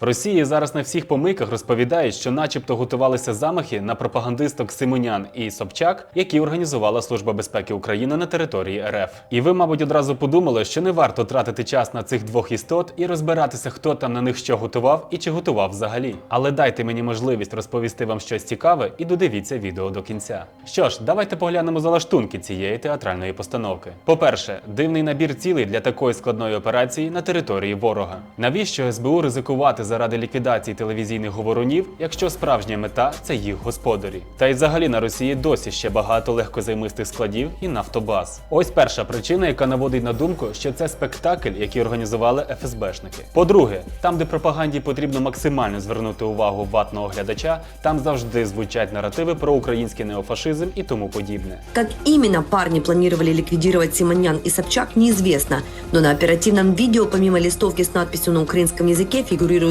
Росії зараз на всіх помийках розповідають, що начебто готувалися замахи на пропагандисток Симонян і Собчак, які організувала Служба безпеки України на території РФ. І ви, мабуть, одразу подумали, що не варто тратити час на цих двох істот і розбиратися, хто там на них що готував і чи готував взагалі. Але дайте мені можливість розповісти вам щось цікаве і додивіться відео до кінця. Що ж, давайте поглянемо за лаштунки цієї театральної постановки. По-перше, дивний набір цілей для такої складної операції на території ворога. Навіщо СБУ ризикувати заради ліквідації телевізійних говорунів, якщо справжня мета це їх господарі? Та й взагалі на Росії досі ще багато легкозаймистих складів і нафтобаз. Ось перша причина, яка наводить на думку, що це спектакль, який організували ФСБшники. По-друге, там, де пропаганді потрібно максимально звернути увагу ватного глядача, там завжди звучать наративи про український неофашизм і тому подібне. Как именно парни планировали ликвидировать Симонян и Собчак, неизвестно. Но на оперативном видео помимо листовки с надписью на украинском языке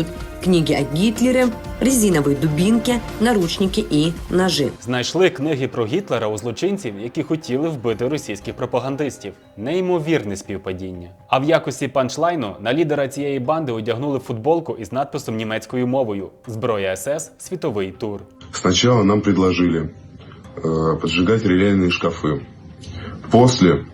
фигурируют книги о Гитлере, резиновые дубинки, наручники и ножи. Знайшли книги про Гітлера у злочинців, які хотіли вбити російських пропагандистів. Неймовірне співпадіння. А в якості панчлайну на лідера цієї банди одягнули футболку із надписом німецькою мовою Зброя СС Світовий тур. Сначала нам предложили э, поджигать релейные шкафы. После э,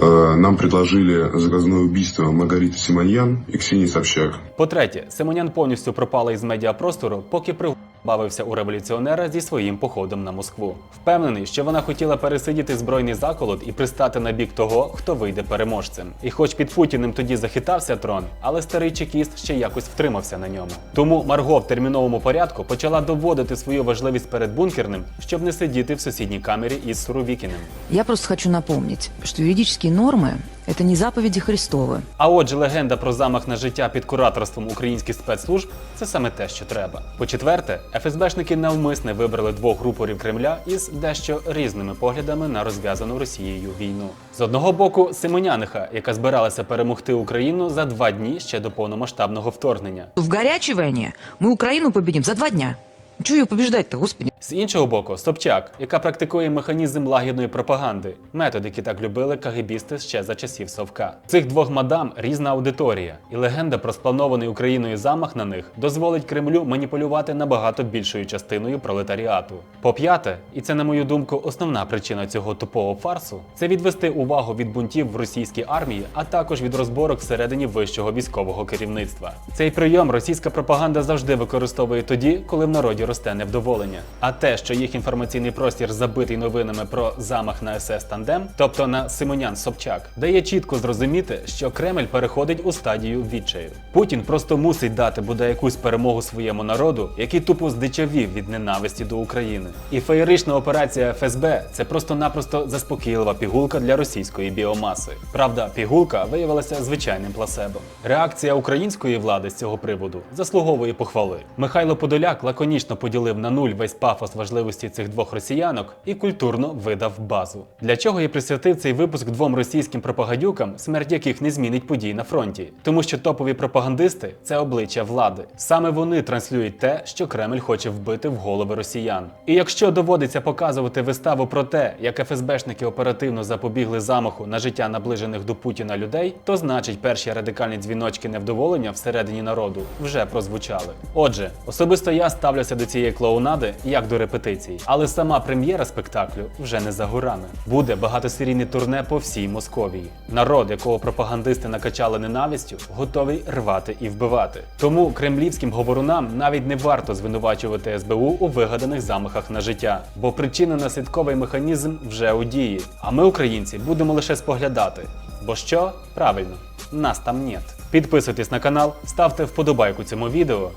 нам предложили заказное убийство Маргариты Симоньян и Ксении Собчак. По-третє, Симонян повністю пропала із медіапростору, поки прибавився у революціонера зі своїм походом на Москву. Впевнений, що вона хотіла пересидіти збройний заколот і пристати на бік того, хто вийде переможцем. І хоч під Путіним тоді захитався трон, але старий чекіст ще якось втримався на ньому. Тому Марго в терміновому порядку почала доводити свою важливість перед бункерним, щоб не сидіти в сусідній камері із Суровікіним. Я просто хочу напомнить, что юридические нормы – это не заповеди Христовы. А отже, легенда про замах на життя під кураторством українських спецслужб це саме те, що треба. По-четверте, ФСБшники навмисне вибрали двох рупорів Кремля із дещо різними поглядами на розв'язану Росією війну. З одного боку, Симоняниха, яка збиралася перемогти Україну за два дні ще до повномасштабного вторгнення. В горячей войне мы Украину победим за два дня. Чего ее побеждать-то, господи? З іншого боку, Собчак, яка практикує механізм лагідної пропаганди, метод, який так любили кагебісти ще за часів Совка. Цих двох мадам різна аудиторія, і легенда про спланований Україною замах на них дозволить Кремлю маніпулювати набагато більшою частиною пролетаріату. По-п'яте, і це, на мою думку, основна причина цього тупого фарсу, це відвести увагу від бунтів в російській армії, а також від розборок всередині вищого військового керівництва. Цей прийом російська пропаганда завжди використовує тоді, коли в народі росте невдоволення. А те, що їх інформаційний простір забитий новинами про замах на СС Тандем, тобто на Симонян Собчак, дає чітко зрозуміти, що Кремль переходить у стадію відчаю. Путін просто мусить дати бодай якусь перемогу своєму народу, який тупо здичавів від ненависті до України. І феєрична операція ФСБ це просто-напросто заспокійлива пігулка для російської біомаси. Правда, пігулка виявилася звичайним плацебо. Реакція української влади з цього приводу заслуговує похвали. Михайло Подоляк лаконічно поділив на нуль весь пафос важливості цих двох росіянок і культурно видав базу. Для чого я присвятив цей випуск двом російським пропагандюкам, смерть яких не змінить подій на фронті, тому що топові пропагандисти це обличчя влади. Саме вони транслюють те, що Кремль хоче вбити в голови росіян. І якщо доводиться показувати виставу про те, як ФСБшники оперативно запобігли замаху на життя наближених до Путіна людей, то значить перші радикальні дзвіночки невдоволення всередині народу вже прозвучали. Отже, особисто я ставлюся до цієї клоунади як до репетиції, але сама прем'єра спектаклю вже не за горами. Буде багатосерійне турне по всій Московії. Народ, якого пропагандисти накачали ненавистю, готовий рвати і вбивати. Тому кремлівським говорунам навіть не варто звинувачувати СБУ у вигаданих замахах на життя, бо причинно-наслідковий механізм вже у дії. А ми, українці, будемо лише споглядати. Бо що? Правильно, нас там нет. Підписуйтесь на канал, ставте вподобайку цьому відео.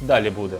Далі буде.